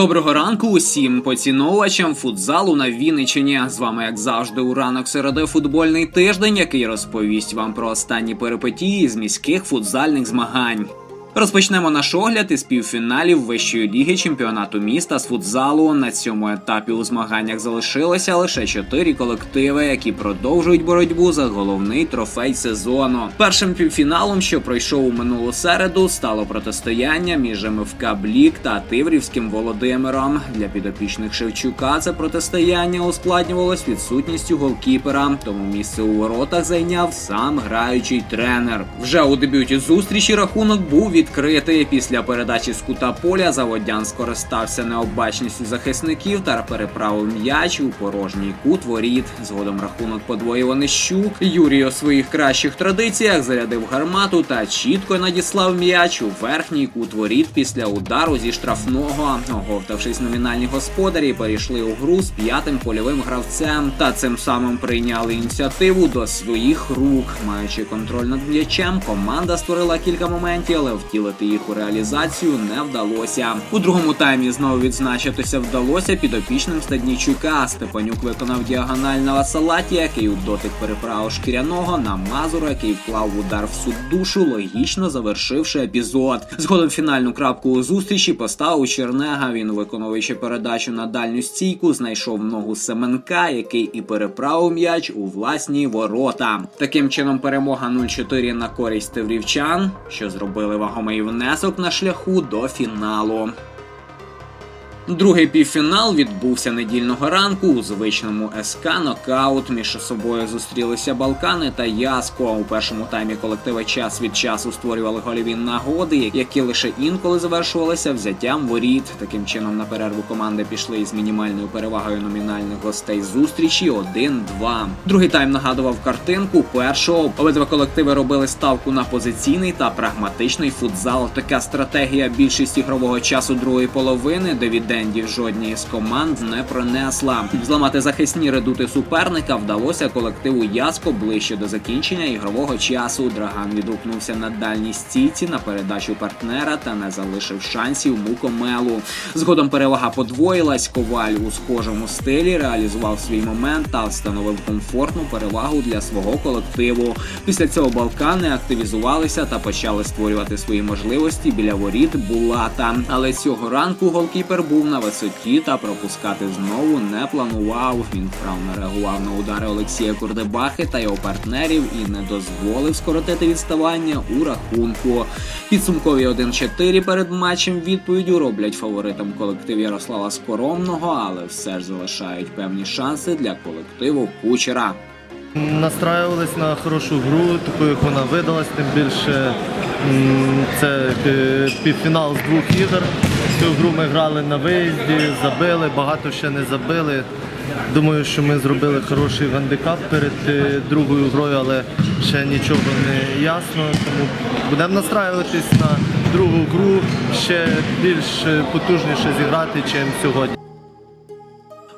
Доброго ранку усім поціновувачам футзалу на Вінниччині. З вами, як завжди, у ранок середи футбольний тиждень, який розповість вам про останні перипетії з міських футзальних змагань. Розпочнемо наш огляд із півфіналів вищої ліги чемпіонату міста з футзалу. На цьому етапі у змаганнях залишилося лише чотири колективи, які продовжують боротьбу за головний трофей сезону. Першим півфіналом, що пройшов у минулу середу, стало протистояння між МФК Блік та Тиврівським Володимиром. Для підопічних Шевчука це протистояння ускладнювалось відсутністю голкіпера, тому місце у воротах зайняв сам граючий тренер. Вже у дебюті зустрічі рахунок був відкритий. Після передачі з кута поля Заводян скористався необачністю захисників та переправив м'яч у порожній кут воріт. Згодом рахунок подвоїв Онищук. Юрій у своїх кращих традиціях зарядив гармату та чітко надіслав м'яч у верхній кут воріт після удару зі штрафного. Оговтавшись номінальні господарі, перейшли у гру з п'ятим польовим гравцем та цим самим прийняли ініціативу до своїх рук. Маючи контроль над м'ячем, команда створила кілька моментів, але втілити їх у реалізацію не вдалося. У другому таймі знову відзначитися вдалося підопічним Стаднічука. Степанюк виконав діагональ на Васалаті, який у дотик переправив шкіряного на Мазура, який вклав удар в суд душу, логічно завершивши епізод. Згодом фінальну крапку у зустрічі поставив Чернега. Він, виконуючи передачу на дальню стійку, знайшов ногу Семенка, який і переправив м'яч у власні ворота. Таким чином, перемога 0-4 на користь теврівчан, що зробили вагомий внесок на шляху до фіналу. Другий півфінал відбувся недільного ранку у звичному СК нокаут. Між собою зустрілися Балкани та Яско. У першому таймі колективи час від часу створювали гольові нагоди, які лише інколи завершувалися взяттям воріт. Таким чином на перерву команди пішли із мінімальною перевагою номінальних гостей зустрічі 1-2. Другий тайм нагадував картинку першого. Обидва колективи робили ставку на позиційний та прагматичний футзал. Така стратегія більшість ігрового часу другої половини, де дивідендів жодній з команд не пронесла. Зламати захисні редути суперника вдалося колективу Яско ближче до закінчення ігрового часу. Драган відгукнувся на дальній стійці на передачу партнера та не залишив шансів мукомелу. Згодом перевага подвоїлась. Коваль у схожому стилі реалізував свій момент та встановив комфортну перевагу для свого колективу. Після цього Балкани активізувалися та почали створювати свої можливості біля воріт Булата. Але цього ранку голкіпер був на висоті та пропускати знову не планував. Він вправно реагував на удари Олексія Курдебахи та його партнерів і не дозволив скоротити відставання у рахунку. Підсумкові 1-4 перед матчем відповіддю роблять фаворитом колектив Ярослава Скоромного, але все ж залишають певні шанси для колективу кучера. Настраювались на хорошу гру, таку як вона видалась, тим більше це півфінал з двох ігор. Цю гру ми грали на виїзді, забили, багато ще не забили. Думаю, що ми зробили хороший гандикап перед е, другою грою, але ще нічого не ясно. Тому будемо настраюватись на другу гру, ще більш е, потужніше зіграти, ніж сьогодні.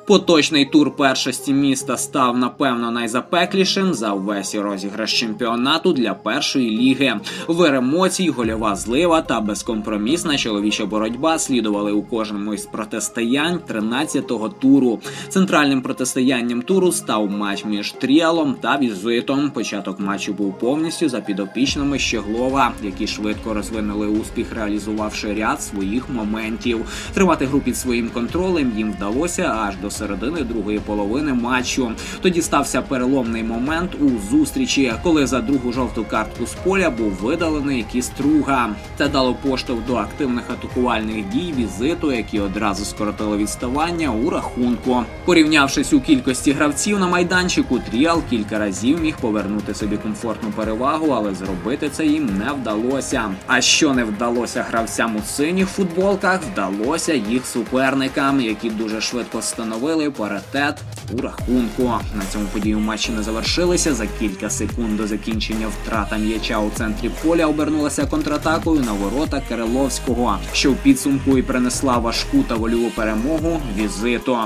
Поточний тур першості міста став напевно найзапеклішим за весь розіграш чемпіонату для першої ліги. Вир емоцій, гольова злива та безкомпромісна чоловіча боротьба слідували у кожному із протистоянь 13-го туру. Центральним протистоянням туру став матч між Тріалом та Візитом. Початок матчу був повністю за підопічними Щеглова, які швидко розвинули успіх, реалізувавши ряд своїх моментів. Тривати гру під своїм контролем їм вдалося аж до середини другої половини матчу. Тоді стався переломний момент у зустрічі, коли за другу жовту картку з поля був видалений кіструга. Це дало поштовх до активних атакувальних дій візиту, які одразу скоротили відставання у рахунку. Порівнявшись у кількості гравців на майданчику, Тріал кілька разів міг повернути собі комфортну перевагу, але зробити це їм не вдалося. А що не вдалося гравцям у синіх футболках, вдалося їх суперникам, які дуже швидко становили встановили паритет у рахунку. На цьому події матчі не завершилися. За кілька секунд до закінчення втрата м'яча у центрі поля обернулася контратакою на ворота Кириловського, що в підсумку і принесла важку та вольову перемогу візиту.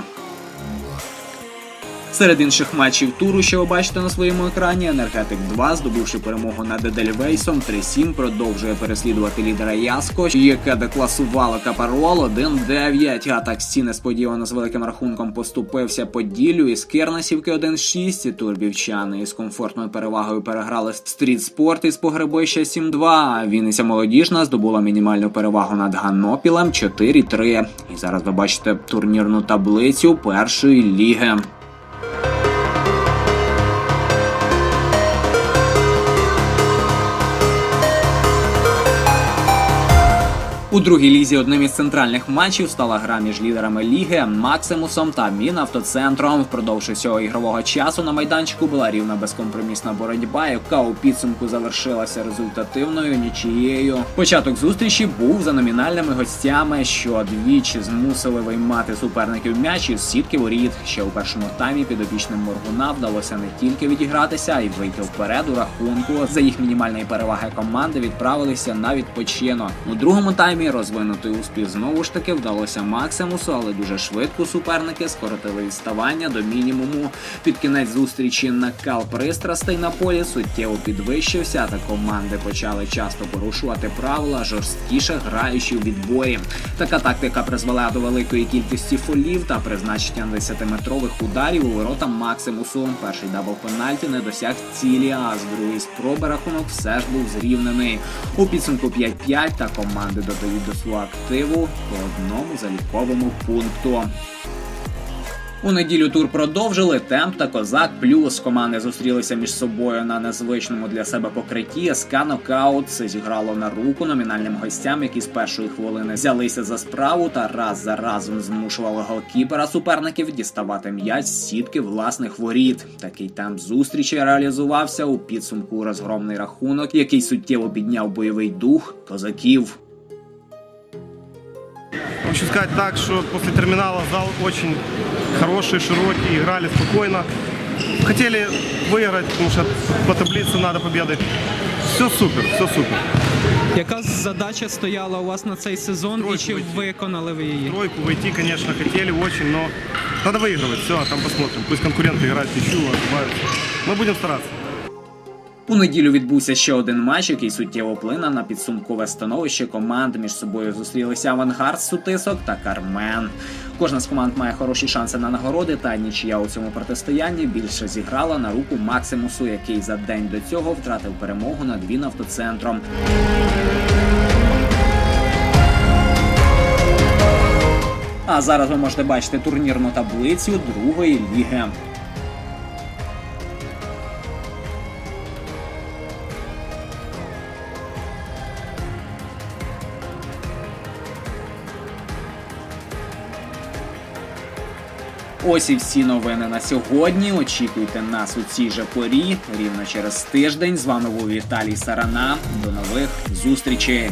Серед інших матчів туру, що ви бачите на своєму екрані, енергетик 2, здобувши перемогу над Едельвейсом 3-7, продовжує переслідувати лідера Яско, яке декласувало Капарол 1-9. А таксі несподівано з великим рахунком поступився Поділлю із Кернесівки 1-6. Турбівчани із комфортною перевагою переграли стріт спорт із погребища 7-2. Вінниця молодіжна здобула мінімальну перевагу над Ганопілем 4-3. І зараз ви бачите турнірну таблицю першої ліги. У другій лізі одним із центральних матчів стала гра між лідерами ліги Максимусом та Мінавтоцентром. Впродовж усього ігрового часу на майданчику була рівна безкомпромісна боротьба, яка у підсумку завершилася результативною нічією. Початок зустрічі був за номінальними гостями, що двічі змусили виймати суперників м'яч із сітки воріт. Ще у першому таймі підопічним Моргуна вдалося не тільки відігратися, а й вийти вперед у рахунку. За їх мінімальної переваги команди відправилися на відпочинок. У другому таймі розвинутий успіх знову ж таки вдалося Максимусу, але дуже швидко суперники скоротили відставання до мінімуму. Під кінець зустрічі накал пристрастей на полі суттєво підвищився, та команди почали часто порушувати правила, жорсткіше граючи у відборі. Така тактика призвела до великої кількості фолів та призначення 10-метрових ударів у ворота Максимусу. Перший дабл пенальті не досяг цілі, а з другої спроби рахунок все ж був зрівнений. У підсумку 5-5 та команди додають до свого активу по одному заліковому пункту. У неділю тур продовжили темп та козак. Плюс команди зустрілися між собою на незвичному для себе покритті. СК Нокаут це зіграло на руку номінальним гостям, які з першої хвилини взялися за справу та раз за разом змушували голкіпера суперників діставати м'яч з сітки власних воріт. Такий темп зустрічі реалізувався у підсумку розгромний рахунок, який суттєво підняв бойовий дух козаків. Хочу сказать так, что после терминала зал очень хороший, широкий, играли спокойно. Хотели выиграть, потому что по таблице надо победы. Все супер, все супер. Яка задача стояла у вас на цей сезон Тройку і чи вийти. виконали ви її? Тройку войти, конечно, хотели очень, но надо выигрывать. Все, а там посмотрим. Пусть конкуренты играют ничью, ошибаются. Мы будем стараться. У неділю відбувся ще один матч, який суттєво вплинув на підсумкове становище команд. Між собою зустрілися Авангард Сутисок та Кармен. Кожна з команд має хороші шанси на нагороди, та нічия у цьому протистоянні більше зіграла на руку Максимусу, який за день до цього втратив перемогу над він автоцентром. А зараз ви можете бачити турнірну таблицю другої ліги. Ось і всі новини на сьогодні. Очікуйте нас у цій же порі. Рівно через тиждень. З вами був Віталій Сарана. До нових зустрічей.